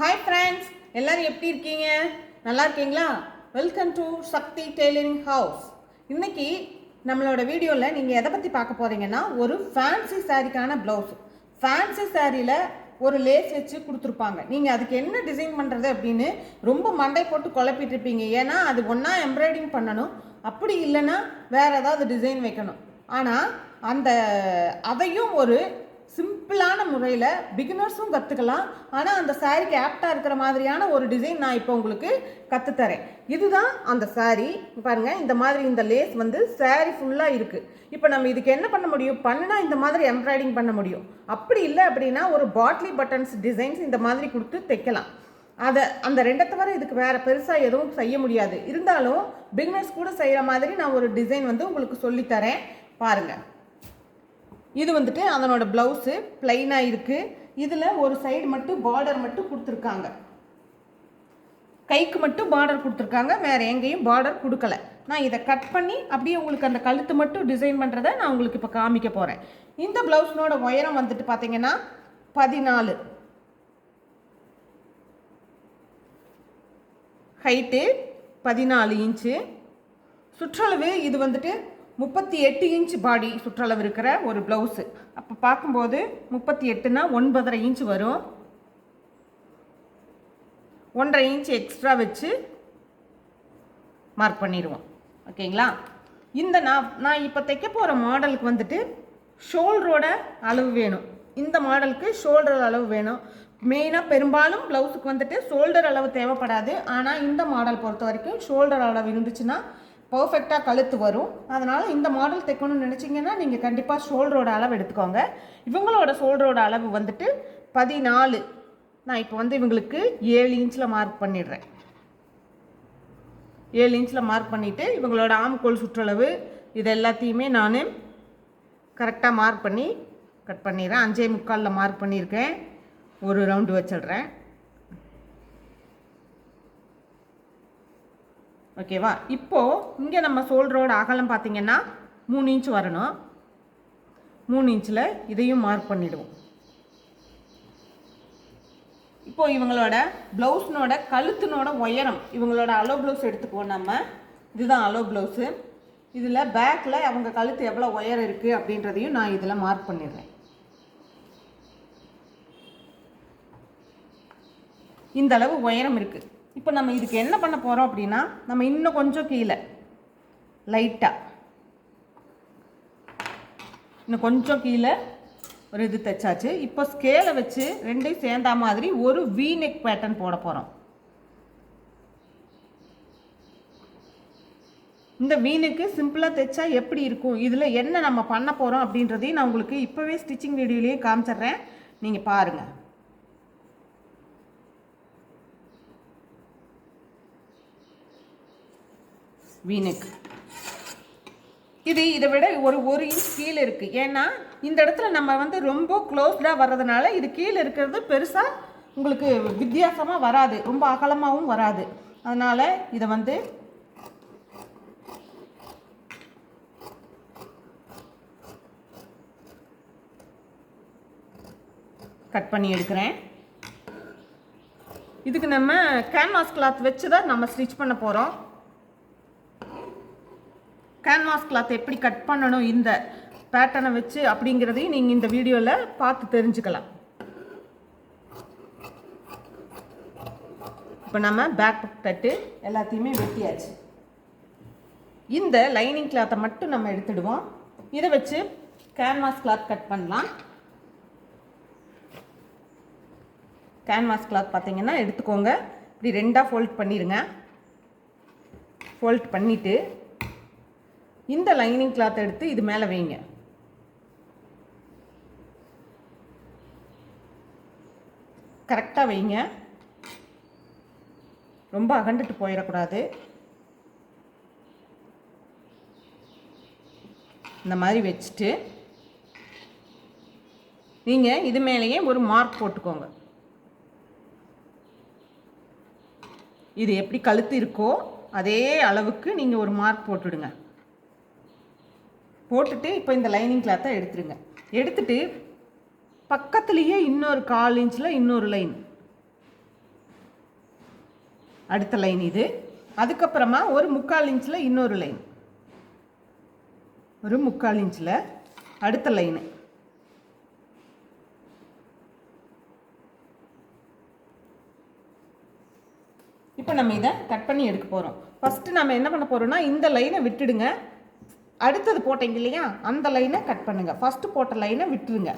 Hi friends எல்லோரும் எப்படி இருக்கீங்க? நல்லா இருக்கீங்களா? Welcome to Shakti tailoring house இன்னைக்கு நம்மளோட வீடியோவில் நீங்கள் எதை பற்றி பார்க்க போகிறீங்கன்னா ஒரு ஃபேன்சி சாரிக்கான ப்ளவுஸ் ஃபேன்சி சாரியில் ஒரு லேஸ் வச்சு கொடுத்துருப்பாங்க. நீங்கள் அதுக்கு என்ன டிசைன் பண்ணுறது அப்படின்னு ரொம்ப மண்டை போட்டு குழப்பிட்டு இருப்பீங்க. ஏன்னா அது ஒன்றா எம்ப்ராய்டிங் பண்ணணும். அப்படி இல்லைன்னா வேறு ஏதாவது டிசைன் வைக்கணும். ஆனால் அந்த அதையும் ஒரு சிம்பிளான முறையில் பிகினர்ஸும் கற்றுக்கலாம் ஆனால் அந்த சாரீக்கு ஆப்டாக இருக்கிற மாதிரியான ஒரு டிசைன் நான் இப்போ உங்களுக்கு கற்றுத்தரேன் இதுதான் அந்த saree. பாருங்க இந்த மாதிரி இந்த லேஸ் வந்து saree ஃபுல்லாக இருக்குது இப்போ நம்ம இதுக்கு என்ன பண்ண முடியும்? பண்ணினா இந்த மாதிரி எம்ப்ராய்டிங் பண்ண முடியும். அப்படி இல்லை அப்படின்னா ஒரு பாட்லி பட்டன்ஸ் டிசைன்ஸ் இந்த மாதிரி கொடுத்து தைக்கலாம். அதை அந்த ரெண்டை தவிர இதுக்கு வேறு பெருசாக எதுவும் செய்ய முடியாது. இருந்தாலும் பிகினர்ஸ் கூட செய்கிற மாதிரி நான் ஒரு டிசைன் வந்து உங்களுக்கு சொல்லித்தரேன். பாருங்கள் இது வந்துட்டு அதனோட ப்ளவுஸு பிளைனாக இருக்குது இதில் ஒரு சைடு மட்டும் பார்டர் மட்டும் கொடுத்துருக்காங்க. கைக்கு மட்டும் பார்டர் கொடுத்துருக்காங்க. வேறு எங்கேயும் பார்டர் கொடுக்கல. நான் இதை கட் பண்ணி அப்படியே உங்களுக்கு அந்த கழுத்து மட்டும் டிசைன் பண்ணுறத நான் உங்களுக்கு இப்போ காமிக்க போகிறேன் இந்த ப்ளவுஸ்னோட உயரம் வந்துட்டு பார்த்தீங்கன்னா பதினாலு. ஹைட்டு பதினாலு இன்ச்சு சுற்றளவு இது வந்துட்டு முப்பத்தி எட்டு இன்ச் பாடி சுற்றளவு இருக்கிற ஒரு ப்ளவுஸு அப்போ பார்க்கும்போது முப்பத்தி எட்டுனா ஒன்பதரை இன்ச் வரும். ஒன்றரை இன்ச் எக்ஸ்ட்ரா வச்சு மார்க் பண்ணிடுவோம். ஓகேங்களா? இந்த நான் நான் இப்போ தைக்க போகிற மாடலுக்கு வந்துட்டு ஷோல்டரோட அளவு வேணும். இந்த மாடலுக்கு ஷோல்டர் அளவு வேணும். மெயினாக பெரும்பாலும் ப்ளவுஸுக்கு வந்துட்டு ஷோல்டர் அளவு தேவைப்படாது. ஆனால் இந்த மாடல் பொறுத்த வரைக்கும் ஷோல்டர் அளவு இருந்துச்சுன்னா பர்ஃபெக்டாக கழுத்து வரும். அதனால் இந்த மாடல் தைக்கணும்னு நினச்சிங்கன்னா நீங்கள் கண்டிப்பாக ஷோல்டரோட அளவு எடுத்துக்கோங்க. இவங்களோட ஷோல்டரோட அளவு வந்துட்டு பதினாலு. நான் இப்போ வந்து இவங்களுக்கு ஏழு இன்ச்சில் மார்க் பண்ணிடுறேன். ஏழு இன்ச்சில் மார்க் பண்ணிவிட்டு இவங்களோட ஆம்கோல் சுற்றளவு இது எல்லாத்தையுமே நான் கரெக்டாக மார்க் பண்ணி கட் பண்ணிடுறேன். அஞ்சே முக்காலில் மார்க் பண்ணியிருக்கேன். ஒரு ரவுண்டு வச்சிடுறேன். ஓகேவா? இப்போது இங்கே நம்ம சோல்டரோட அகலம் பார்த்தீங்கன்னா மூணு இன்ச் வரணும். மூணு இன்ச்சில் இதையும் மார்க் பண்ணிடுவோம். இப்போது இவங்களோட ப்ளவுஸ்னோட கழுத்தினோட உயரம் இவங்களோட அலோ ப்ளவுஸ் எடுத்துக்குவோம் நம்ம. இதுதான் அலோ ப்ளவுஸு இதில் பேக்கில் அவங்க கழுத்து எவ்வளோ உயரம் இருக்குது அப்படின்றதையும் நான் இதில் மார்க் பண்ணிடுறேன். இந்த அளவு உயரம் இருக்குது இப்போ நம்ம இதுக்கு என்ன பண்ண போகிறோம் அப்படின்னா நம்ம இன்னும் கொஞ்சம் கீழே. லைட்டாக இன்னும் கொஞ்சம் கீழே ஒரு இது தைச்சாச்சு. இப்போ ஸ்கேலை வச்சு ரெண்டையும் சேர்ந்தா மாதிரி ஒரு வி நெக் பேட்டர்ன் போட போகிறோம் இந்த வீனுக்கு சிம்பிளாக தைச்சா எப்படி இருக்கும்? இதில் என்ன நம்ம பண்ண போகிறோம் அப்படின்றதையும் நான் உங்களுக்கு இப்போவே ஸ்டிச்சிங் வீடியோலேயே காமிச்சிட்றேன். நீங்கள் பாருங்கள் வீனுக்கு இது இதை விட ஒரு ஒரு இன்ச் கீழே இருக்குது ஏன்னா இந்த இடத்துல நம்ம வந்து ரொம்ப க்ளோஸ்டாக வர்றதுனால இது கீழே இருக்கிறது பெருசாக உங்களுக்கு வித்தியாசமாக வராது. ரொம்ப அகலமாகவும் வராது. அதனால் இதை வந்து கட் பண்ணி எடுக்கிறேன். இதுக்கு நம்ம கேன்வாஸ் கிளாத் வச்சு தான் நம்ம ஸ்டிச் பண்ண போகிறோம் கேன்வாஸ் கிளாத் எப்படி கட் பண்ணணும் இந்த பேட்டர்னை வச்சு அப்படிங்கிறதையும் நீங்கள் இந்த வீடியோவில் பார்த்து தெரிஞ்சுக்கலாம். இப்போ நம்ம பேக் தட்டு எல்லாத்தையுமே வெட்டியாச்சு. இந்த லைனிங் கிளாத்தை மட்டும் நம்ம எடுத்துடுவோம். இதை வச்சு கேன்வாஸ் கிளாத் கட் பண்ணலாம். கேன்வாஸ் கிளாத் பார்த்தீங்கன்னா எடுத்துக்கோங்க. இப்படி ரெண்டாக ஃபோல்ட் பண்ணிடுங்க ஃபோல்ட் பண்ணிவிட்டு இந்த லைனிங் கிளாத் எடுத்து இது மேலே வைங்க. கரெக்டாக வைங்க. ரொம்ப அகண்டுட்டு போயிடக்கூடாது. இந்த மாதிரி வச்சுட்டு நீங்கள் இது மேலேயே ஒரு மார்க் போட்டுக்கோங்க. இது எப்படி கழுத்து இருக்கோ அதே அளவுக்கு நீங்கள் ஒரு மார்க் போட்டுடுங்க. போட்டுட்டு இப்போ இந்த லைனிங் கிளாத்தை எடுத்துருங்க. எடுத்துட்டு பக்கத்துலேயே இன்னொரு கால் இன்ச்சில் இன்னொரு லைன் அடுத்த லைன் இது. அதுக்கப்புறமா ஒரு முக்கால் இன்ச்சில் இன்னொரு லைன் ஒரு முக்கால் இன்ச்சில் அடுத்த லைனு இப்போ நம்ம இதை கட் பண்ணி எடுக்க போகிறோம் ஃபஸ்ட்டு நம்ம என்ன பண்ண போகிறோம்னா இந்த லைனை விட்டுடுங்க. அடுத்தது போட்டீங்க இல்லையா? அந்த லைனை கட் பண்ணுங்க. ஃபஸ்ட்டு போட்ட லைனை விட்டுருங்க.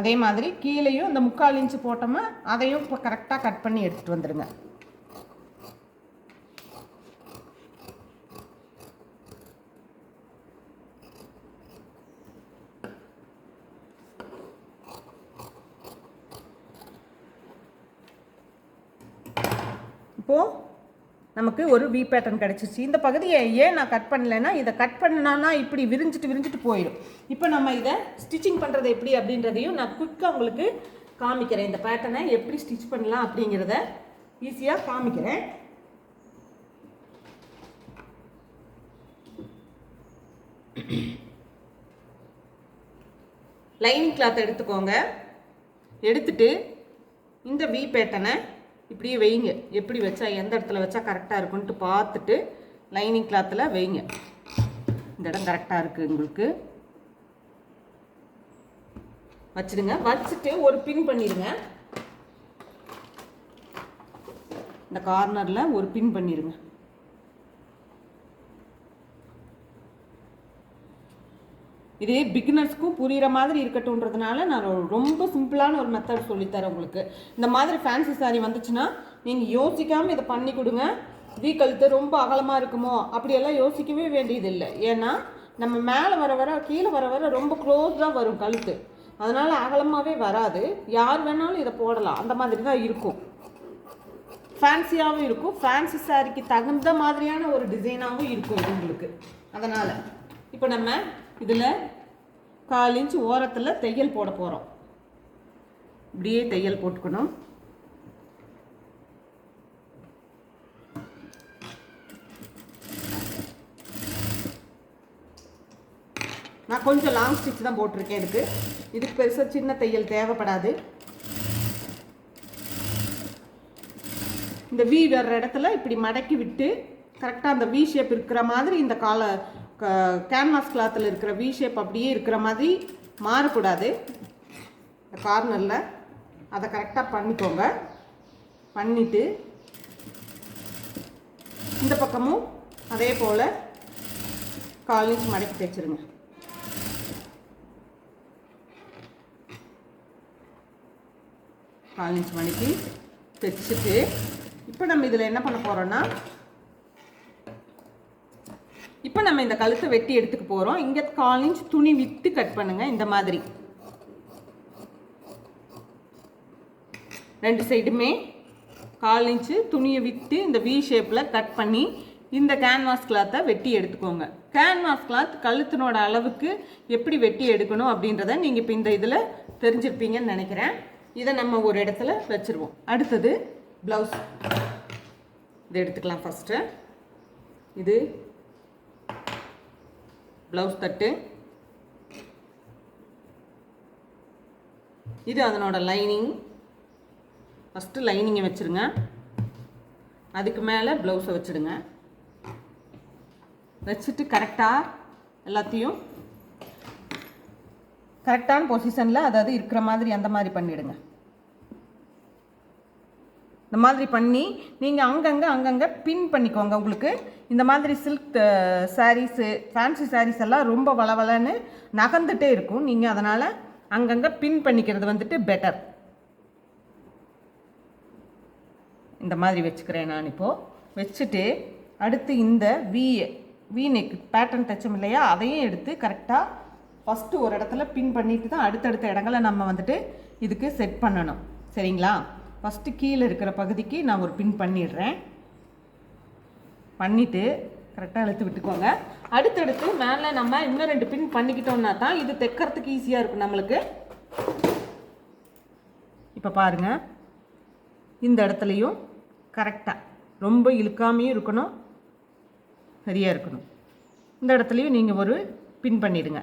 அதே மாதிரி கீழேயும் இந்த முக்கால் இன்ச்சு போட்டோமா அதையும் இப்போ கரெக்டாக கட் பண்ணி எடுத்துகிட்டு வந்துடுங்க இப்போது நமக்கு ஒரு வி பேட்டர்ன் கிடச்சிச்சு. இந்த பகுதியை ஏன் நான் கட் பண்ணலைன்னா இதை கட் பண்ணனா இப்படி விரிஞ்சிட்டு விரிஞ்சிட்டு போயிடும். இப்போ நம்ம இதை ஸ்டிச்சிங் பண்ணுறது எப்படி அப்படின்றதையும் நான் குயிக்காக உங்களுக்கு காமிக்கிறேன். இந்த பேட்டர்னை எப்படி ஸ்டிச் பண்ணலாம் அப்படிங்கிறத ஈஸியாக காமிக்கிறேன். லைனிங் கிளாத் எடுத்துக்கோங்க. எடுத்துட்டு இந்த வி பேட்டனை இப்படியே வைங்க. எப்படி வச்சா எந்த இடத்துல வச்சா கரெக்டாக இருக்குன்ட்டு பார்த்துட்டு லைனிங் கிளாத்தில் வைங்க. இந்த இடம் கரெக்டாக இருக்குது உங்களுக்கு வச்சிடுங்க. வச்சுட்டு ஒரு பின் பண்ணிடுங்க. இந்த கார்னரில் ஒரு பின் பண்ணிடுங்க. இதே பிகினர்ஸ்க்கும் புரிகிற மாதிரி இருக்கட்டும்ன்றதுனால நான் ரொம்ப சிம்பிளான ஒரு மெத்தட் சொல்லித்தரேன் உங்களுக்கு. இந்த மாதிரி ஃபேன்சி saree வந்துச்சுன்னா நீங்கள் யோசிக்காமல் இதை பண்ணி கொடுங்க. வீ கழுத்து ரொம்ப அகலமாக இருக்குமோ அப்படியெல்லாம் யோசிக்கவே வேண்டியதில்லை. ஏன்னா நம்ம மேலே வர வர கீழே வர வர ரொம்ப க்ளோஸாக வரும் கழுத்து. அதனால் அகலமாகவே வராது. யார் வேணாலும் இதை போடலாம். அந்த மாதிரி தான் இருக்கும். ஃபேன்சியாகவும் இருக்கும். ஃபேன்சி சாரிக்கு தகுந்த மாதிரியான ஒரு டிசைனாகவும் இருக்கும் உங்களுக்கு. அதனால் இப்போ நம்ம இதில் கால் இன்ச் ஓரத்தில் தையல் போட போகிறோம் இப்படியே தையல் போட்டுக்கணும். நான் கொஞ்சம் லாங் ஸ்டிச் தான் போட்டிருக்கேன் இதுக்கு. இதுக்கு பெருசாக சின்ன தையல் தேவைப்படாது. இந்த வி வர்ற இடத்துல இப்படி மடக்கி விட்டு கரெக்டாக அந்த வி ஷேப் இருக்கிற மாதிரி இந்த கால கேன்வாஸ் கிளாத்தில் இருக்கிற வி ஷேப் அப்படியே இருக்கிற மாதிரி மாறக்கூடாது. இந்த கார்னரில் அதை கரெக்டாக பண்ணிக்கோங்க. பண்ணிவிட்டு இந்த பக்கமும் அதே போல் கால் இன்ச் மடக்கி தைச்சிருங்க கால் இன்ச் மடக்கி தைச்சிட்டு இப்போ நம்ம இதில் என்ன பண்ண போகிறோன்னா இப்போ நம்ம இந்த கழுத்தை வெட்டி எடுத்துக்க போகிறோம் இங்கே கால் இன்ச் துணி விட்டு கட் பண்ணுங்கள் இந்த மாதிரி. ரெண்டு சைடுமே கால் இன்ச்சு துணியை விட்டு இந்த வி ஷேப்பில் கட் பண்ணி இந்த கேன்வாஸ் கிளாத்தை வெட்டி எடுத்துக்கோங்க. கேன்வாஸ் கிளாத் கழுத்தினோட அளவுக்கு எப்படி வெட்டி எடுக்கணும் அப்படின்றத நீங்கள் இப்போ இந்த இதில் தெரிஞ்சிருப்பீங்கன்னு நினைக்கிறேன். இதை நம்ம ஒரு இடத்துல வச்சுருவோம். அடுத்தது ப்ளவுஸ் இது எடுத்துக்கலாம் ஃபஸ்ட்டு இது ப்ளவுஸ் தட்டு. இது அதனோட லைனிங். ஃபஸ்ட்டு லைனிங்கை வச்சுருங்க. அதுக்கு மேலே ப்ளவுஸை வச்சுடுங்க. வச்சுட்டு கரெக்டாக எல்லாத்தையும் கரெக்டான பொசிஷனில் அதாவது இருக்கிற மாதிரி அந்த மாதிரி பண்ணிவிடுங்க இந்த மாதிரி பண்ணி நீங்கள் அங்கங்கே அங்கங்கே பின் பண்ணிக்கோங்க உங்களுக்கு. இந்த மாதிரி சில்க் சாரீஸு ஃபேன்சி சாரீஸ் எல்லாம் ரொம்ப வளவலன்னு நகர்ந்துட்டே இருக்கும். நீங்கள் அதனால் அங்கங்கே பின் பண்ணிக்கிறது வந்துட்டு பெட்டர் இந்த மாதிரி வச்சுக்கிறேன் நான் இப்போது வச்சுட்டு அடுத்து இந்த வி வி நெக் பேட்டர்ன் தைச்சோம் இல்லையா? அதையும் எடுத்து கரெக்டாக ஃபஸ்ட்டு ஒரு இடத்துல பின் பண்ணிட்டு தான் அடுத்தடுத்த இடங்களை நம்ம வந்துட்டு இதுக்கு செட் பண்ணணும். சரிங்களா? ஃபஸ்ட்டு கீழே இருக்கிற பகுதிக்கு நான் ஒரு பின் பண்ணிடுறேன். பண்ணிவிட்டு கரெக்டாக இழுத்து விட்டுக்கோங்க. அடுத்தடுத்து மேலே நம்ம இன்னும் ரெண்டு பின் பண்ணிக்கிட்டோம்னா தான் இது தைக்கிறதுக்கு ஈஸியாக இருக்கும் நம்மளுக்கு. இப்போ பாருங்கள் இந்த இடத்துலையும் கரெக்டாக ரொம்ப இழுக்காமையும் இருக்கணும். சரியாக இருக்கணும். இந்த இடத்துலையும் நீங்கள் ஒரு பின் பண்ணிவிடுங்க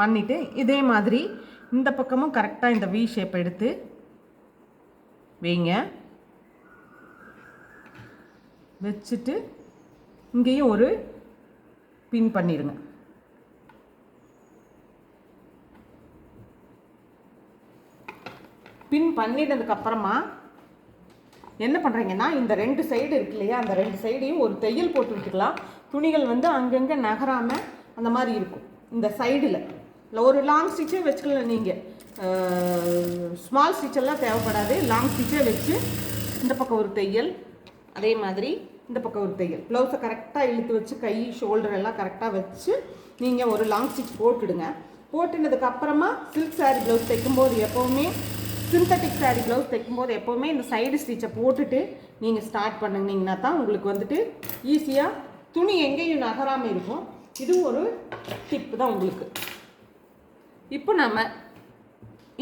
பண்ணிவிட்டு இதே மாதிரி இந்த பக்கமும் கரெக்டாக இந்த வி ஷேப் எடுத்து வைங்க. வச்சுட்டு இங்கேயும் ஒரு பின் பண்ணிடுங்க பின் பண்ணிட்டதுக்கப்புறமா அப்புறமா என்ன பண்ணுறீங்கன்னா இந்த ரெண்டு சைடு இருக்கு இல்லையா அந்த ரெண்டு சைடையும் ஒரு தையல் போட்டு விட்டுக்கலாம் துணிகள் வந்து அங்கங்கே நகராமல் அந்த மாதிரி இருக்கும். இந்த சைடில் இல்லை ஒரு லாங் ஸ்டிச்சே வச்சுக்கல நீங்கள் ஸ்மால் ஸ்டிச்செல்லாம் தேவைப்படாது. லாங் ஸ்டிச்சே வச்சு இந்த பக்கம் ஒரு தையல் அதே மாதிரி இந்த பக்கம் ஒரு தையல். ப்ளவுஸை கரெக்டாக இழுத்து வச்சு கை ஷோல்டர் எல்லாம் கரெக்டாக வச்சு நீங்கள் ஒரு லாங் ஸ்டிச் போட்டுடுங்க. போட்டுனதுக்கு அப்புறமா சில்க் சாரீ ப்ளவுஸ் தைக்கும்போது எப்போவுமே சிந்தட்டிக் சாரீ ப்ளவுஸ் தைக்கும்போது எப்போவுமே இந்த சைடு ஸ்டிச்சை போட்டுட்டு நீங்கள் ஸ்டார்ட் பண்ணுனீங்கன்னா தான் உங்களுக்கு வந்துட்டு ஈஸியாக துணி எங்கேயும் நகராமல் இருக்கும். இது ஒரு டிப் தான் உங்களுக்கு. இப்போ நம்ம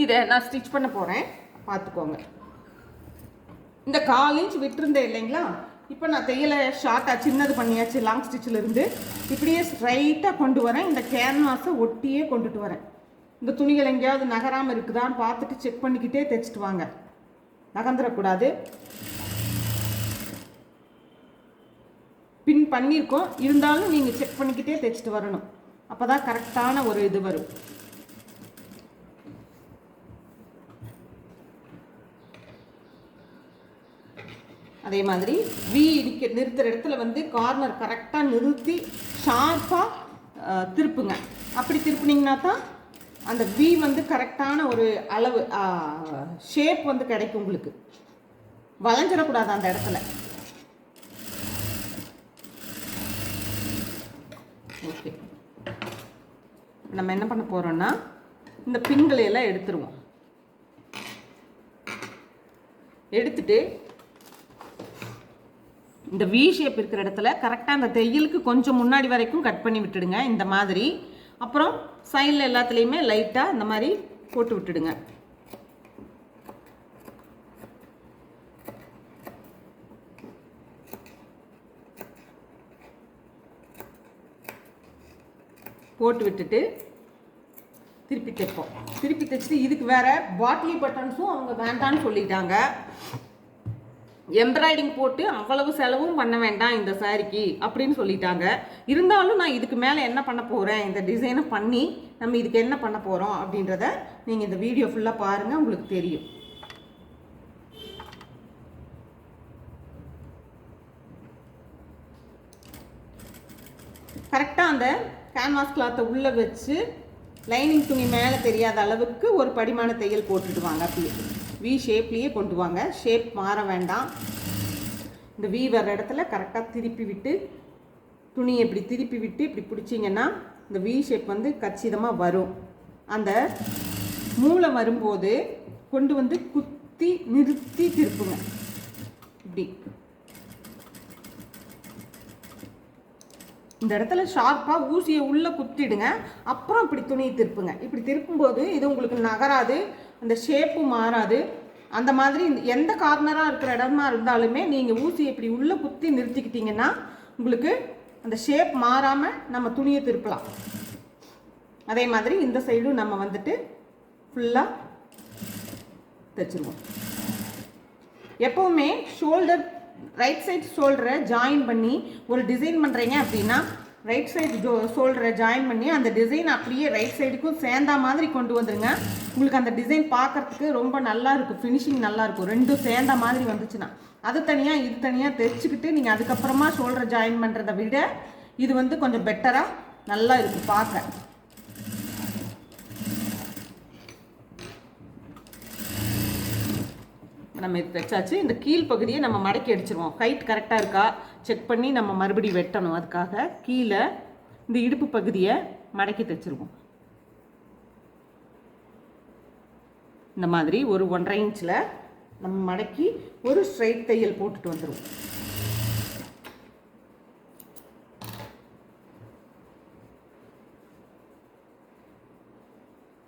இதை நான் ஸ்டிச் பண்ண போகிறேன் பார்த்துக்கோங்க. இந்த கால் இன்ச் விட்டுருந்தேன் இல்லைங்களா? இப்போ நான் தையலை ஷார்ட்டாக சின்னது பண்ணியாச்சு லாங் ஸ்டிச்சில் இருந்து. இப்படியே ஸ்ட்ரைட்டாக கொண்டு வரேன். இந்த கேன்வாஸை ஒட்டியே கொண்டுட்டு வரேன். இந்த துணிகள் எங்கேயாவது நகராமல் இருக்குதான்னு பார்த்துட்டு செக் பண்ணிக்கிட்டே தைச்சிட்டு வாங்க. நகர்ந்துடக்கூடாது பின் பண்ணியிருக்கோம். இருந்தாலும் நீங்கள் செக் பண்ணிக்கிட்டே தைச்சிட்டு வரணும். அப்போ தான் கரெக்டான ஒரு இது வரும். அதே மாதிரி வி இடிக்க நிறுத்துகிற இடத்துல வந்து கார்னர் கரெக்டாக நிறுத்தி ஷார்ப்பாக திருப்புங்க. அப்படி திருப்புனீங்கன்னா தான் அந்த வி வந்து கரெக்டான ஒரு அளவு ஷேப் வந்து கிடைக்கும் உங்களுக்கு. வளைஞ்சிடக்கூடாது அந்த இடத்துல. ஓகே நம்ம என்ன பண்ண போகிறோம்னா இந்த பின்களை எல்லாம் எடுத்துருவோம். எடுத்துட்டு இந்த வி ஷேப் இருக்கிற இடத்துல கரெக்டாக அந்த தையலுக்கு கொஞ்சம் முன்னாடி வரைக்கும் கட் பண்ணி விட்டுடுங்க இந்த மாதிரி. அப்புறம் சைடில் எல்லாத்துலேயுமே லைட்டாக இந்த மாதிரி போட்டு விட்டுடுங்க. போட்டு விட்டுட்டு திருப்பி தைப்போம். திருப்பி தைச்சிட்டு இதுக்கு வேற பாட்லி பட்டன்ஸும் அவங்க வேண்டான்னு சொல்லிட்டாங்க. எம்ப்ராய்டிங் போட்டு அவ்வளவு செலவும் பண்ண வேண்டாம் இந்த சாரிக்கு அப்படின்னு சொல்லிட்டாங்க. இருந்தாலும் நான் இதுக்கு மேலே என்ன பண்ண போகிறேன் இந்த டிசைனை பண்ணி நம்ம இதுக்கு என்ன பண்ண போகிறோம் அப்படின்றத நீங்கள் இந்த வீடியோ ஃபுல்லாக பாருங்கள் உங்களுக்கு தெரியும். கரெக்டாக அந்த கேன்வாஸ் கிளாத்தை உள்ளே வச்சு லைனிங் துணி மேலே தெரியாத அளவுக்கு ஒரு படிமான தையல் போட்டுடுவாங்க அப்படியே. வி ஷேப்லேயே கொண்டு வாங்க. ஷேப் மாற வேண்டாம். இந்த வி வர்ற இடத்துல கரெக்டாக திருப்பி விட்டு துணியை இப்படி திருப்பி விட்டு இப்படி பிடிச்சிங்கன்னா இந்த வி ஷேப் வந்து கச்சிதமாக வரும். அந்த மூளை வரும்போது கொண்டு வந்து குத்தி நிறுத்தி திருப்புங்க. இப்படி. இந்த இடத்துல ஷார்ப்பாக ஊசியை உள்ளே குத்திடுங்க. அப்புறம் இப்படி துணியை திருப்புங்க. இப்படி திருப்பும்போது இது உங்களுக்கு நகராது. அந்த ஷேப்பும் மாறாது. அந்த மாதிரி எந்த கார்னராக இருக்கிற இடமா இருந்தாலுமே நீங்கள் ஊசியை இப்படி உள்ளே குத்தி நிறுத்திக்கிட்டிங்கன்னா உங்களுக்கு அந்த ஷேப் மாறாமல் நம்ம துணியை திருப்பலாம். அதே மாதிரி இந்த சைடும் நம்ம வந்துட்டு ஃபுல்லாக தைச்சிருவோம். எப்போவுமே ஷோல்டர் ரைட் சைட் ஷோல்டரை ஜாயின் பண்ணி ஒரு டிசைன் பண்ணுறீங்க அப்படின்னா ரைட் சைடு ஜோ ஷோல்டரை ஜாயின் பண்ணி அந்த டிசைன் அப்படியே ரைட் சைடுக்கும் சேர்ந்தா மாதிரி கொண்டு வந்துருங்க. உங்களுக்கு அந்த டிசைன் பார்க்கறதுக்கு ரொம்ப நல்லா இருக்கும். ஃபினிஷிங் நல்லா இருக்கும். ரெண்டும் சேர்ந்த மாதிரி வந்துச்சுன்னா. அது தனியாக இது தனியாக தைச்சிக்கிட்டு நீங்கள் அதுக்கப்புறமா ஷோல்டரை ஜாயின் பண்ணுறதை விட இது வந்து கொஞ்சம் பெட்டராக நல்லா இருக்குது பார்க்க. நம்ம இது தைச்சாச்சு இந்த கீழ் பகுதியை நம்ம மடக்கி அடிச்சிருவோம். ஹைட் கரெக்டாக இருக்கா? செக் பண்ணி நம்ம மறுபடியும் வெட்டணும். அதுக்காக கீழே இந்த இடுப்பு பகுதியை மடக்கி தைச்சிருவோம். இந்த மாதிரி ஒரு ஒன்றரை இன்ச்சில் நம்ம மடக்கி ஒரு ஸ்ட்ரைட் தையல் போட்டுட்டு வந்துடுவோம்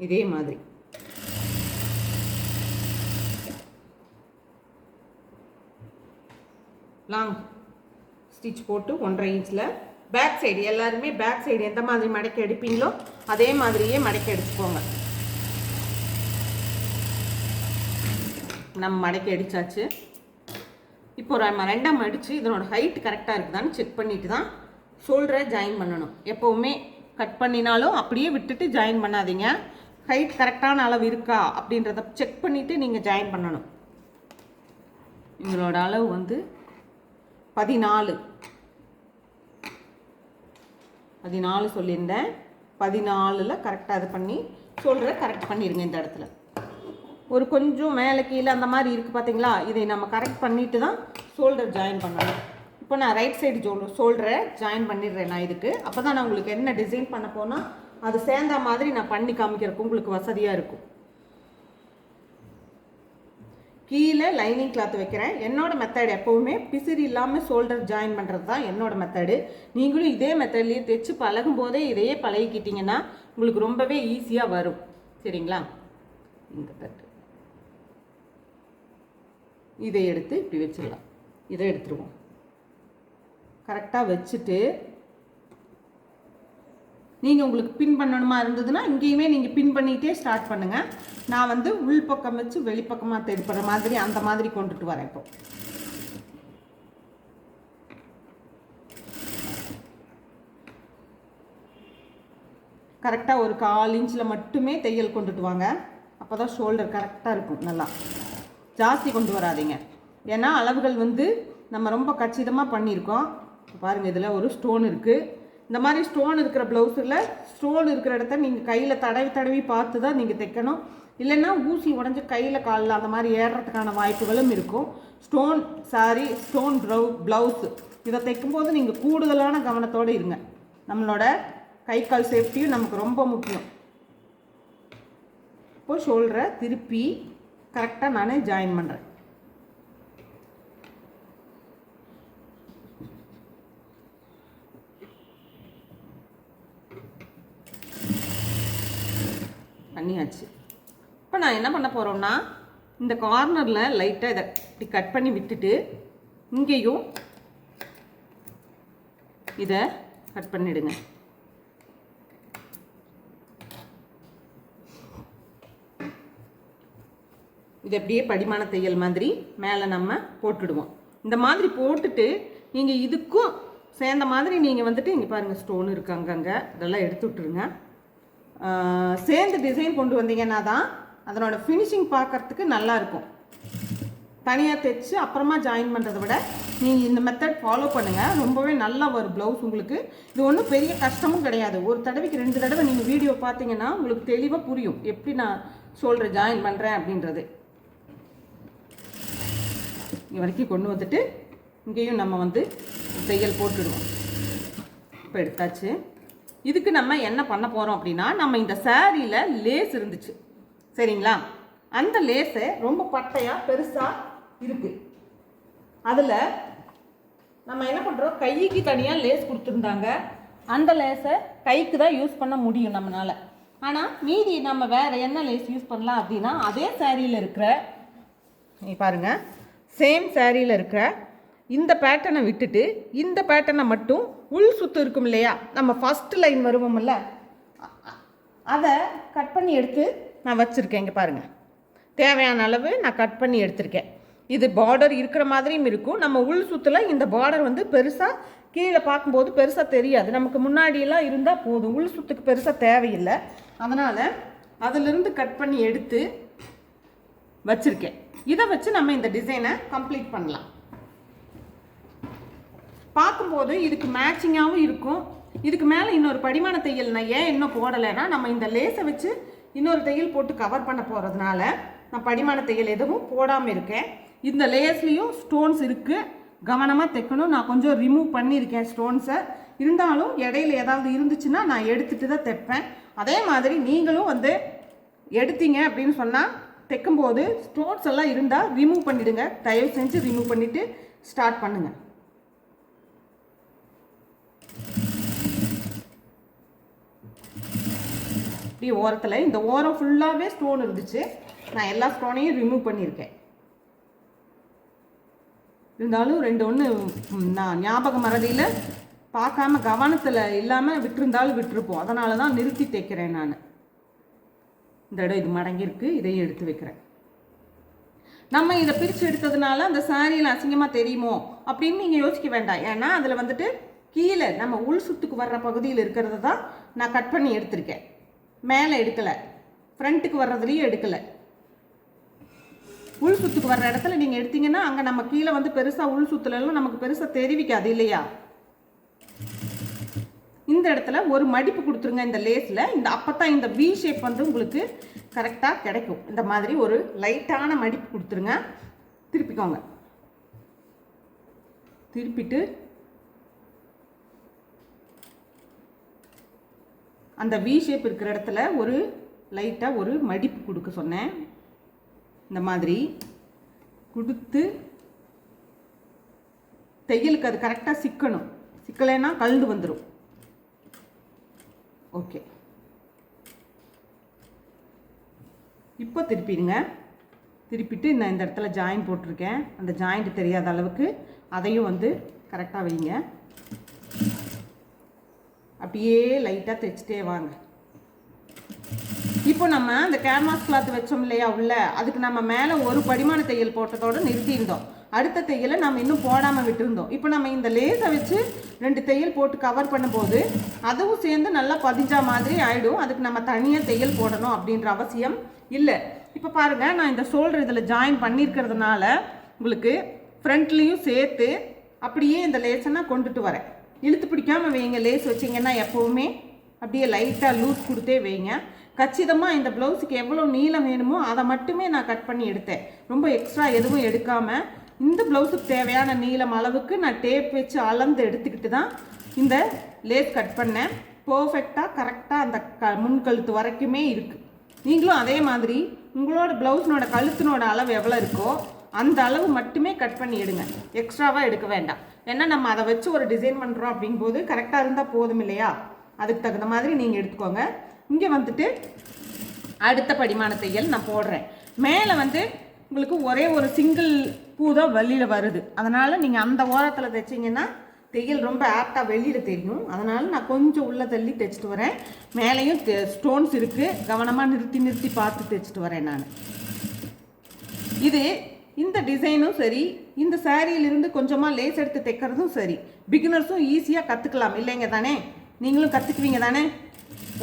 இதே மாதிரி. லாங் ஸ்டிச் போட்டு ஒன்றரை இன்ச்சில் பேக் சைடு எல்லாருமே பேக் சைடு எந்த மாதிரி மடக்கி அடிப்பீங்களோ அதே மாதிரியே மடக்கி அடிச்சுக்கோங்க நம்ம மடக்கி அடித்தாச்சு இப்போ நம்ம ரெண்டாம் அடித்து இதனோட ஹைட் கரெக்டாக இருக்குதான்னு செக் பண்ணிட்டு தான் ஷோல்டரை ஜாயின் பண்ணணும். எப்போவுமே கட் பண்ணினாலும் அப்படியே விட்டுட்டு ஜாயின் பண்ணாதீங்க. ஹைட் கரெக்டான அளவு இருக்கா அப்படின்றத செக் பண்ணிவிட்டு நீங்கள் ஜாயின் பண்ணணும். எங்களோட அளவு வந்து பதினாலு. பதினாலு சொல்லியிருந்தேன். பதினாலில் கரெக்டாக இது பண்ணி சொல்கிற கரெக்ட் பண்ணிடுங்க இந்த இடத்துல. ஒரு கொஞ்சம் மேலே கீழே அந்த மாதிரி இருக்குது பார்த்தீங்களா? இதை நம்ம கரெக்ட் பண்ணிட்டு தான் ஷோல்டர் ஜாயின் பண்ணணும். இப்போ நான் ரைட் சைடு ஜோ ஷோல்டரை ஜாயின் பண்ணிடுறேன் நான் இதுக்கு. அப்போ தான் நான் உங்களுக்கு என்ன டிசைன் பண்ண போனால் அது சேர்ந்த மாதிரி நான் பண்ணி காமிக்கிறதுக்கு உங்களுக்கு வசதியாக இருக்கும். கீழே லைனிங் கிளாத் வைக்கிறேன். என்னோட மெத்தட் எப்போவுமே பிசிறி இல்லாமல் ஷோல்டர் ஜாயின் பண்ணுறது தான் என்னோட மெத்தடு நீங்களும் இதே மெத்தட்லேயே தைச்சு பழகும் போதே இதையே பழகிக்கிட்டிங்கன்னா உங்களுக்கு ரொம்பவே ஈஸியாக வரும். சரிங்களா? இந்த தட்டு இதை எடுத்து இப்படி வச்சிடலாம். இதை எடுத்துருவோம். கரெக்டாக வச்சுட்டு நீங்கள் உங்களுக்கு பின் பண்ணணுமா இருந்ததுன்னா இங்கேயுமே நீங்கள் பின் பண்ணிகிட்டே ஸ்டார்ட் பண்ணுங்கள் நான் வந்து உள் பக்கம் வச்சு வெளிப்பக்கமாக திருப்புற மாதிரி அந்த மாதிரி கொண்டுட்டு வரேன் இப்போ. கரெக்டாக ஒரு கால் இன்ச்சில் மட்டுமே தையல் கொண்டுட்டு வாங்க. அப்போ தான் ஷோல்டர் கரெக்டாக இருக்கும் நல்லா. ஜாஸ்தி கொண்டு வராதீங்க. ஏன்னா அளவுகள் வந்து நம்ம ரொம்ப கச்சிதமாக பண்ணியிருக்கோம். பாருங்கள் இதில் ஒரு ஸ்டோன் இருக்குது இந்த மாதிரி ஸ்டோன் இருக்கிற ப்ளவுஸில் ஸ்டோன் இருக்கிற இடத்த நீங்கள் கையில் தடவி தடவி பார்த்து தான் நீங்கள் தைக்கணும். இல்லைன்னா ஊசி உடஞ்சி கையில் காலில் அந்த மாதிரி ஏறுறதுக்கான வாய்ப்புகளும் இருக்கும். ஸ்டோன் சாரி ஸ்டோன் ப்ளவு ப்ளவுஸு இதை தைக்கும்போது நீங்கள் கூடுதலான கவனத்தோடு இருங்க. நம்மளோட கை கால் சேஃப்டியும் நமக்கு ரொம்ப முக்கியம். இப்போது ஷோல்டரை திருப்பி கரெக்டாக நானே ஜாயின் பண்ணுறேன் பண்ணியாச்சு. இப்போ நான் என்ன பண்ண போகிறோம்னா இந்த கார்னரில் லைட்டாக இதை இப்படி கட் பண்ணி விட்டுட்டு இங்கேயும் இதை கட் பண்ணிடுங்க. இது அப்படியே படிமான தையல் மாதிரி மேலே நம்ம போட்டுடுவோம். இந்த மாதிரி போட்டுட்டு நீங்கள் இதுக்கும் சேர்ந்த மாதிரி நீங்கள் வந்துட்டு இங்கே பாருங்கள் ஸ்டோன் இருக்குது அங்கங்கே. இதெல்லாம் எடுத்து விட்டுருங்க. சேர்ந்து டிசைன் கொண்டு வந்தீங்கன்னா தான் அதனோட ஃபினிஷிங் பார்க்குறதுக்கு நல்லா இருக்கும். தனியாக தைச்சு அப்புறமா ஜாயின் பண்ணுறதை விட நீங்கள் இந்த மெத்தட் ஃபாலோ பண்ணுங்கள் ரொம்பவே நல்லா வரும் ப்ளவுஸ் உங்களுக்கு. இது ஒன்றும் பெரிய கஷ்டமும் கிடையாது. ஒரு தடவைக்கு ரெண்டு தடவை நீங்கள் வீடியோ பார்த்தீங்கன்னா உங்களுக்கு தெளிவாக புரியும். எப்படி நான் சொல்கிறேன் ஜாயின் பண்ணுறேன் அப்படின்றது. இங்கே வரைக்கும் கொண்டு வந்துட்டு இங்கேயும் நம்ம வந்து தையல் போட்டுடுவோம். இப்போ எடுத்தாச்சு. இதுக்கு நம்ம என்ன பண்ண போகிறோம் அப்படின்னா நம்ம இந்த சேரீயில் லேஸ் இருந்துச்சு. சரிங்களா? அந்த லேஸை ரொம்ப பட்டையாக பெருசாக இருக்குது அதில் நம்ம என்ன பண்ணுறோம் கைக்கு தனியாக லேஸ் கொடுத்துருந்தாங்க. அந்த லேஸை கைக்கு தான் யூஸ் பண்ண முடியும் நம்மளால் ஆனால் மீதி நம்ம வேறு என்ன லேஸ் யூஸ் பண்ணலாம் அப்படின்னா அதே சேரீயில் இருக்கிற நீ பாருங்க சேம் சேரீயில் இருக்கிற இந்த பேட்டர்னை விட்டுட்டு இந்த பேட்டர்னை மட்டும் உள் சுத்து இருக்கும் இல்லையா? நம்ம ஃபஸ்ட் லைன் வருவோம்ல. அதை கட் பண்ணி எடுத்து நான் வச்சுருக்கேன் இங்கே பாருங்கள் தேவையான அளவு நான் கட் பண்ணி எடுத்திருக்கேன். இது பார்டர் இருக்கிற மாதிரியும் இருக்கும். நம்ம உள் சுத்தில் இந்த பார்டர் வந்து பெருசாக கீழே பார்க்கும்போது பெருசாக தெரியாது. நமக்கு முன்னாடியெல்லாம் இருந்தால் போதும். உள் சுத்துக்கு பெருசாக தேவையில்லை. அதனால் அதிலிருந்து கட் பண்ணி எடுத்து வச்சுருக்கேன். இதை வச்சு நம்ம இந்த டிசைனை கம்ப்ளீட் பண்ணலாம். பார்க்கும்போது இதுக்கு மேட்சிங்காகவும் இருக்கும். இதுக்கு மேலே இன்னொரு படிமான தையல் நான் ஏன் இன்னும் போடலைன்னா நம்ம இந்த லேஸை வச்சு இன்னொரு தையல் போட்டு கவர் பண்ண போகிறதுனால நான் படிமான தையல் எதுவும் போடாமல் இருக்கேன். இந்த லேஸ்லேயும் ஸ்டோன்ஸ் இருக்குது கவனமாக தைக்கணும். நான் கொஞ்சம் ரிமூவ் பண்ணியிருக்கேன் ஸ்டோன்ஸை இருந்தாலும் இடையில ஏதாவது இருந்துச்சுன்னா நான் எடுத்துட்டு தான் தைப்பேன். அதே மாதிரி நீங்களும் வந்து எடுத்தீங்க அப்படின்னு சொன்னால் தைக்கும்போது ஸ்டோன்ஸ் எல்லாம் இருந்தால் ரிமூவ் பண்ணிவிடுங்க தயவு செஞ்சு ரிமூவ் பண்ணிவிட்டு ஸ்டார்ட் பண்ணுங்கள் இப்படி ஓரத்தில் இந்த ஓரம் ஃபுல்லாகவே ஸ்டோன் இருந்துச்சு. நான் எல்லா ஸ்டோனையும் ரிமூவ் பண்ணியிருக்கேன். இருந்தாலும் ரெண்டு ஒன்று நான் ஞாபக மறதியில் பார்க்காம கவனத்தில் இல்லாமல் விட்டுருந்தாலும் விட்டுருப்போம். அதனால தான் நிறுத்தி தைக்கிறேன் நான். இந்த இடம் இது மடங்கியிருக்கு இதையும் எடுத்து வைக்கிறேன். நம்ம இதை பிரித்து எடுத்ததுனால அந்த சாரியில் அசிங்கமாக தெரியுமோ அப்படின்னு நீங்கள் யோசிக்க வேண்டாம். ஏன்னா அதில் வந்துட்டு கீழே நம்ம உள் சுத்துக்கு வர்ற பகுதியில் இருக்கிறத தான் நான் கட் பண்ணி எடுத்திருக்கேன். மேலே எடுக்கலை. ஃப்ரண்ட்டுக்கு வர்றதுலையும் எடுக்கலை. உள் சுத்துக்கு வர்ற இடத்துல நீங்கள் எடுத்தீங்கன்னா அங்கே நம்ம கீழே வந்து பெருசாக உள் சுத்துலலாம் நமக்கு பெருசாக தெரிவிக்காது இல்லையா? இந்த இடத்துல ஒரு மடிப்பு கொடுத்துருங்க இந்த லேஸில். இந்த அப்போ தான் இந்த வி ஷேப் வந்து உங்களுக்கு கரெக்டாக கிடைக்கும். இந்த மாதிரி ஒரு லைட்டான மடிப்பு கொடுத்துருங்க. திருப்பிக்கோங்க. திருப்பிட்டு அந்த வி ஷேப் இருக்கிற இடத்துல ஒரு லைட்டாக ஒரு மடிப்பு கொடுக்க சொன்னேன். இந்த மாதிரி கொடுத்து தையலுக்கு அது கரெக்டாக சிக்கணும். சிக்கலைன்னா கலந்து வந்துடும் ஓகே இப்போ திருப்பிடுங்க. திருப்பிட்டு நான் இந்த இடத்துல ஜாயின் போட்டிருக்கேன். அந்த ஜாயிண்ட் தெரியாத அளவுக்கு அதையும் வந்து கரெக்டாக வைங்க. அப்படியே லைட்டாக தைச்சிட்டே வாங்க. இப்போ நம்ம அந்த கேன்வாஸ் கிளாத் வச்சோம் இல்லையா உள்ள? அதுக்கு நம்ம மேலே ஒரு படிமான தையல் போட்டதோடு நிறுத்தியிருந்தோம். அடுத்த தையலை நம்ம இன்னும் போடாமல் விட்டுருந்தோம். இப்போ நம்ம இந்த லேஸை வச்சு ரெண்டு தையல் போட்டு கவர் பண்ணும்போது அதுவும் சேர்ந்து நல்லா பதிஞ்சா மாதிரி ஆகிடும் அதுக்கு நம்ம தனியாக தையல் போடணும் அப்படின்ற அவசியம் இல்லை. இப்போ பாருங்கள் நான் இந்த ஷோல்டர் இதில் ஜாயின் பண்ணியிருக்கிறதுனால உங்களுக்கு ஃப்ரண்ட்லேயும் சேர்த்து அப்படியே இந்த லேஸை நான் கொண்டுட்டு வரேன். இழுத்து பிடிக்காமல் வைங்க லேஸ் வச்சிங்கன்னா எப்போவுமே அப்படியே லைட்டாக லூஸ் கொடுத்தே வைங்க. கச்சிதமாக இந்த ப்ளவுஸுக்கு எவ்வளோ நீளம் வேணுமோ அதை மட்டுமே நான் கட் பண்ணி எடுத்தேன். ரொம்ப எக்ஸ்ட்ரா எதுவும் எடுக்காமல் இந்த ப்ளவுஸுக்கு தேவையான நீளம் அளவுக்கு நான் டேப் வச்சு அளந்து எடுத்துக்கிட்டு தான் இந்த லேஸ் கட் பண்ணேன். பர்ஃபெக்டாக கரெக்டாக அந்த க முன்கழுத்து வரைக்குமே இருக்குது நீங்களும் அதே மாதிரி உங்களோட ப்ளவுஸினோட கழுத்தினோட அளவு எவ்வளோ இருக்கோ அந்த அளவு மட்டுமே கட் பண்ணி எடுங்க. எக்ஸ்ட்ராவாக எடுக்க வேண்டாம். ஏன்னா நம்ம அதை வச்சு ஒரு டிசைன் பண்ணுறோம் அப்படிங்கும்போது கரெக்டாக இருந்தால் போதும் இல்லையா? அதுக்கு தகுந்த மாதிரி நீங்கள் எடுத்துக்கோங்க. இங்கே வந்துட்டு அடுத்த படிமான தையல் நான் போடுறேன். மேலே வந்து உங்களுக்கு ஒரே ஒரு சிங்கிள் பூ தான் வெளியில் வருது. அதனால் நீங்கள் அந்த ஓரத்தில் தைச்சிங்கன்னா தையல் ரொம்ப ஆப்டாக வெளியில் தெரியும். அதனால் நான் கொஞ்சம் உள்ளே தள்ளி தைச்சிட்டு வரேன். மேலேயும் ஸ்டோன்ஸ் இருக்குது கவனமாக நிறுத்தி நிறுத்தி பார்த்து தைச்சிட்டு வரேன் நான். இது இந்த டிசைனும் சரி இந்த சாரியிலிருந்து கொஞ்சமாக லேஸ் எடுத்து தைக்கிறதும் சரி. பிகினர்ஸும் ஈஸியாக கற்றுக்கலாம் இல்லைங்க தானே? நீங்களும் கற்றுக்குவீங்க தானே?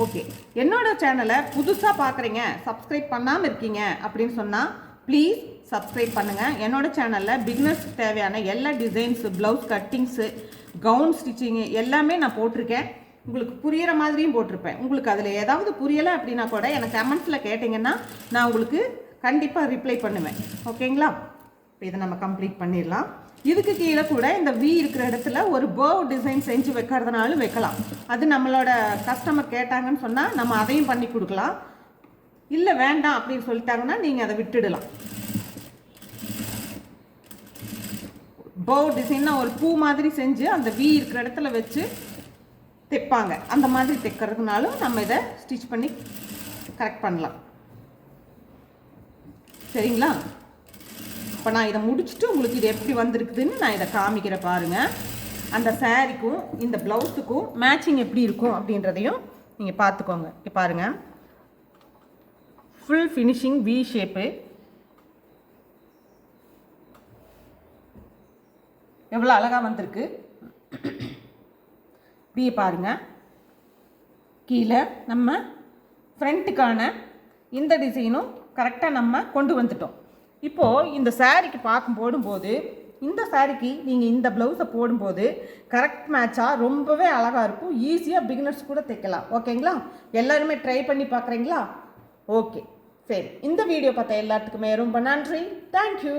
ஓகே என்னோட சேனலை புதுசாக பார்க்குறீங்க சப்ஸ்கிரைப் பண்ணாமல் இருக்கீங்க அப்படின்னு சொன்னால் ப்ளீஸ் சப்ஸ்கிரைப் பண்ணுங்கள் என்னோட சேனலில் பிகினர்ஸ் தேவையான எல்லா designs blouse cuttings gown stitching எல்லாமே நான் போட்டிருக்கேன். உங்களுக்கு புரிகிற மாதிரியும் போட்டிருப்பேன். உங்களுக்கு அதில் ஏதாவது புரியலை அப்படின்னா கூட எனக்கு கமெண்ட்ஸில் கேட்டிங்கன்னா நான் உங்களுக்கு கண்டிப்பாக ரிப்ளை பண்ணுவேன். ஓகேங்களா இப்போ இதை நம்ம கம்ப்ளீட் பண்ணிடலாம். இதுக்கு கீழே கூட இந்த வி இருக்கிற இடத்துல ஒரு பேர் டிசைன் செஞ்சு வைக்கிறதுனாலும் வைக்கலாம். அது நம்மளோட கஸ்டமர் கேட்டாங்கன்னு சொன்னால் நம்ம அதையும் பண்ணி கொடுக்கலாம். இல்லை வேண்டாம் அப்படின்னு சொல்லிட்டாங்கன்னா நீங்கள் அதை விட்டுடலாம். பர்வ் டிசைன்னா ஒரு பூ மாதிரி செஞ்சு அந்த வி இருக்கிற இடத்துல வச்சு தைப்பாங்க. அந்த மாதிரி தைக்கிறதுனாலும் நம்ம இதை ஸ்டிச் பண்ணி கரெக்ட் பண்ணலாம். சரிங்களா? இப்போ நான் இதை முடிச்சுட்டு உங்களுக்கு இது எப்படி வந்திருக்குதுன்னு நான் இதை காமிக்கிற பாருங்கள் அந்த சாரீக்கும் இந்த ப்ளவுஸுக்கும் மேட்சிங் எப்படி இருக்கும் அப்படின்றதையும் நீங்கள் பார்த்துக்கோங்க. இப்போ பாருங்கள் ஃபுல் ஃபினிஷிங் வி ஷேப்பு எவ்வளோ அழகாக வந்திருக்கு. இப்படியே பாருங்கள் கீழே நம்ம ஃப்ரண்ட்டுக்கான இந்த டிசைனும் கரெக்டாக நம்ம கொண்டு வந்துட்டோம். இப்போது இந்த சாரீக்கு பார்க்கும் போடும்போது இந்த சாரீக்கு நீங்கள் இந்த ப்ளவுஸை போடும்போது கரெக்ட் மேட்சாக ரொம்பவே அழகாக இருக்கும். ஈஸியாக பிகினர்ஸ் கூட தைக்கலாம். ஓகேங்களா எல்லாருமே ட்ரை பண்ணி பார்க்குறீங்களா? ஓகே சரி. இந்த வீடியோ பார்த்த எல்லாத்துக்குமே ரொம்ப நன்றி. தேங்க்யூ